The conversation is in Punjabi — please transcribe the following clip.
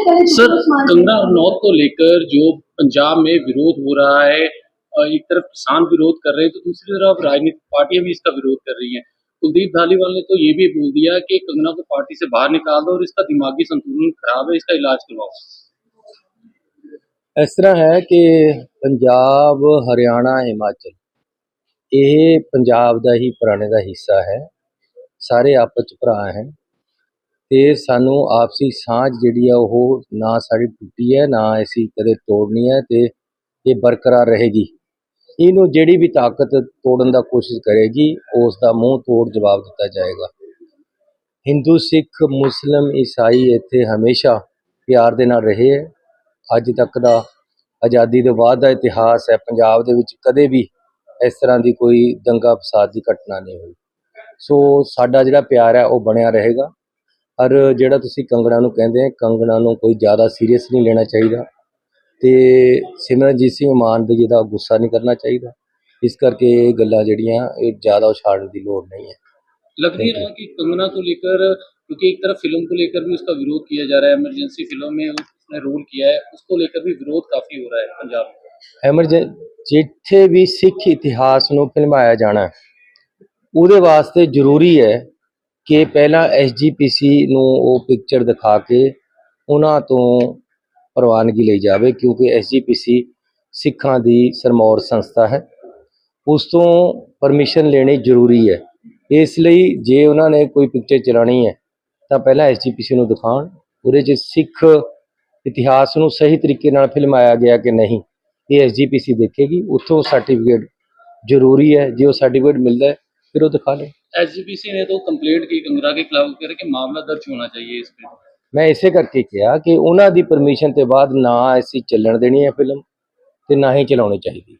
सर कंगना रनौत को लेकर जो पंजाब में विरोध हो रहा है अ, एक तरफ किसान विरोध कर रहे हैं तो दूसरी तरफ राजनीतिक पार्टियां भी इसका विरोध कर रही हैं कुलदीप धालीवाल ने तो ये भी बोल दिया कि कंगना को पार्टी से बाहर निकाल दो और इसका दिमागी संतुलन खराब है इसका इलाज करवाओ ਇਸ ਤਰ੍ਹਾਂ ਹੈ ਕਿ ਪੰਜਾਬ ਹਰਿਆਣਾ ਹਿਮਾਚਲ ਇਹ ਪੰਜਾਬ ਦਾ ਹੀ ਪੁਰਾਣੇ ਦਾ ਹਿੱਸਾ ਹੈ ਸਾਰੇ ਆਪਸ ਚ ਭਰਾ ਹੈ ਤੇ ਸਾਨੂੰ ਆਪਸੀ ਸਾਂਝ ਜਿਹੜੀ ਆ ਉਹ ਨਾ ਸਾਡੀ ਟੁੱਟੀ ਹੈ, ਨਾ ਅਸੀਂ ਕਦੇ ਤੋੜਨੀ ਹੈ ਤੇ ਇਹ ਬਰਕਰਾਰ ਰਹੇਗੀ। ਇਹਨੂੰ ਜਿਹੜੀ ਵੀ ਤਾਕਤ ਤੋੜਨ ਦਾ ਕੋਸ਼ਿਸ਼ ਕਰੇਗੀ ਉਸ ਦਾ ਮੂੰਹ ਤੋੜ ਜਵਾਬ ਦਿੱਤਾ ਜਾਏਗਾ। ਹਿੰਦੂ, ਸਿੱਖ, ਮੁਸਲਮ, ਈਸਾਈ ਇੱਥੇ ਹਮੇਸ਼ਾ ਪਿਆਰ ਦੇ ਨਾਲ ਰਹੇ ਹੈ। ਅੱਜ ਤੱਕ ਦਾ ਆਜ਼ਾਦੀ ਦੇ ਬਾਅਦ ਦਾ ਇਤਿਹਾਸ ਹੈ, ਪੰਜਾਬ ਦੇ ਵਿੱਚ ਕਦੇ ਵੀ ਇਸ ਤਰ੍ਹਾਂ ਦੀ ਕੋਈ ਦੰਗਾ ਫਸਾਦ ਦੀ ਘਟਨਾ ਨਹੀਂ ਹੋਈ। ਸੋ ਸਾਡਾ ਜਿਹੜਾ ਪਿਆਰ ਹੈ, ਉਹ ਬਣਿਆ ਰਹੇਗਾ। ਔਰ ਜਿਹੜਾ ਤੁਸੀਂ ਕੰਗਣਾ ਨੂੰ ਕਹਿੰਦੇ ਆ ਕੰਗਣਾ ਨੂੰ ਕੋਈ ਜ਼ਿਆਦਾ ਸੀਰੀਅਸ ਨਹੀਂ ਲੈਣਾ ਚਾਹੀਦਾ ਤੇ ਸਿਮਰਨਜੀਤ ਸਿੰਘ ਮਾਨ ਦੇ ਜਿਹਦਾ ਗੁੱਸਾ ਨਹੀਂ ਕਰਨਾ ਚਾਹੀਦਾ ਇਸ ਕਰਕੇ ਇਹ ਗੱਲਾਂ ਜਿਹੜੀਆਂ ਇਹ ਜ਼ਿਆਦਾ ਉਛਾੜਨ ਦੀ ਲੋੜ ਨਹੀਂ ਹੈ लग नहीं रहा कि कंगना को लेकर क्योंकि एक तरफ फिल्म को लेकर भी उसका विरोध किया जा रहा है इमरजेंसी फिल्म में उसने रोल किया है उसको लेकर भी विरोध काफी हो रहा है पंजाब में ਐਮਰਜੈਂ ਜਿੱਥੇ ਵੀ ਸਿੱਖ ਇਤਿਹਾਸ ਨੂੰ ਫਿਲਮਾਇਆ ਜਾਣਾ ਹੈ, ਉਹਦੇ ਵਾਸਤੇ ਜ਼ਰੂਰੀ ਹੈ ਕਿ ਪਹਿਲਾਂ ਐਸਜੀਪੀਸੀ ਨੂੰ ਉਹ ਪਿਕਚਰ ਦਿਖਾ ਕੇ ਉਹਨਾਂ ਤੋਂ ਪ੍ਰਵਾਨਗੀ ਲਈ ਜਾਵੇ, ਕਿਉਂਕਿ ਐਸਜੀਪੀਸੀ ਸਿੱਖਾਂ ਦੀ ਸਰਮੌਰ ਸੰਸਥਾ ਹੈ। ਉਸ ਤੋਂ ਪਰਮਿਸ਼ਨ ਲੈਣੀ ਜ਼ਰੂਰੀ ਹੈ। ਇਸ ਲਈ ਜੇ ਉਹਨਾਂ ਨੇ ਕੋਈ ਪਿਕਚਰ ਚਲਾਣੀ ਹੈ, ਤਾਂ ਪਹਿਲਾਂ ਐਸਜੀਪੀਸੀ ਨੂੰ ਦਿਖਾਉਣ। ਉਹਦੇ 'ਚ ਸਿੱਖ ਇਤਿਹਾਸ ਨੂੰ ਸਹੀ ਤਰੀਕੇ ਨਾਲ ਫਿਲਮਾਇਆ ਗਿਆ ਕਿ ਨਹੀਂ, ਇਹ ਐਸਜੀਪੀਸੀ ਦੇਖੇਗੀ। ਉੱਥੋਂ ਸਰਟੀਫਿਕੇਟ ਜ਼ਰੂਰੀ ਹੈ। ਜੇ ਉਹ ਸਰਟੀਫਿਕੇਟ ਮਿਲਦਾ ਹੈ ਫਿਰ ਉਹ ਦਿਖਾ ਲੈ एसजीपीसी ने तो कंप्लेंट की कंगना के खिलाफ कह रहे कि मामला दर्ज होना चाहिए इस पे ਮੈਂ ਇਸੇ ਕਰਕੇ ਕਿਹਾ ਕਿ ਉਹਨਾਂ ਦੀ ਪਰਮਿਸ਼ਨ ਤੇ ਬਾਅਦ ਨਾ ਅਸੀਂ ਚੱਲਣ ਦੇਣੀ ਹੈ ਫਿਲਮ ਤੇ ਨਾ ਹੀ ਚਲਾਉਣੀ ਚਾਹੀਦੀ